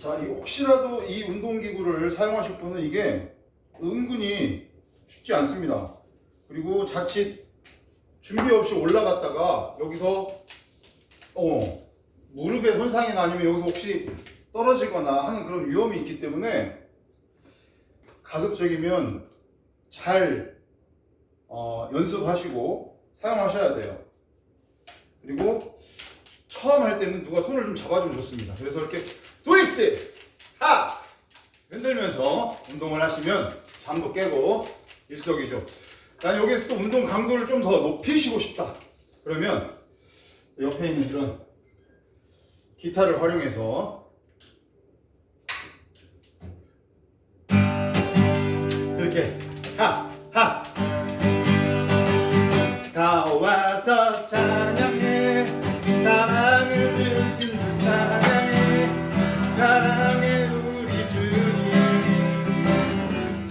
자, 이 혹시라도 이 운동기구를 사용하실 분은 이게 은근히 쉽지 않습니다. 그리고 자칫 준비 없이 올라갔다가 여기서 어, 무릎에 손상이나 아니면 여기서 혹시 떨어지거나 하는 그런 위험이 있기 때문에 가급적이면 잘 어, 연습하시고 사용하셔야 돼요. 그리고 처음 할 때는 누가 손을 좀 잡아주면 좋습니다. 그래서 이렇게 트위스트! 하! 흔들면서 운동을 하시면 잠도 깨고 일석이조. 난 여기서 또 운동 강도를 좀 더 높이시고 싶다. 그러면 옆에 있는 이런 기타를 활용해서 이렇게 하! 하! 다 와서 찬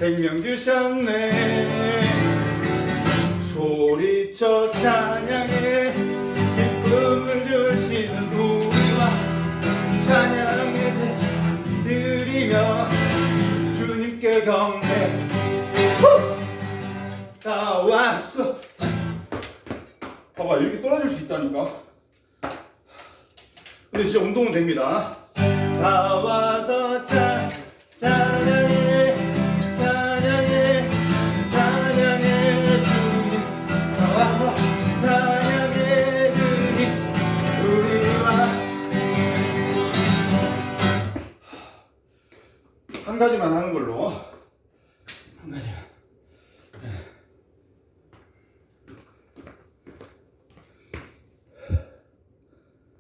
생명 주 셨네. 소리쳐 찬양해. 기쁨을 주시는 우리와 찬양해 드리며 주님께 경배. 후! 다 왔어. 봐봐 이렇게 떨어질 수 있다니까. 근데 진짜 운동은 됩니다. 다 와서 한 가지만 하는 걸로.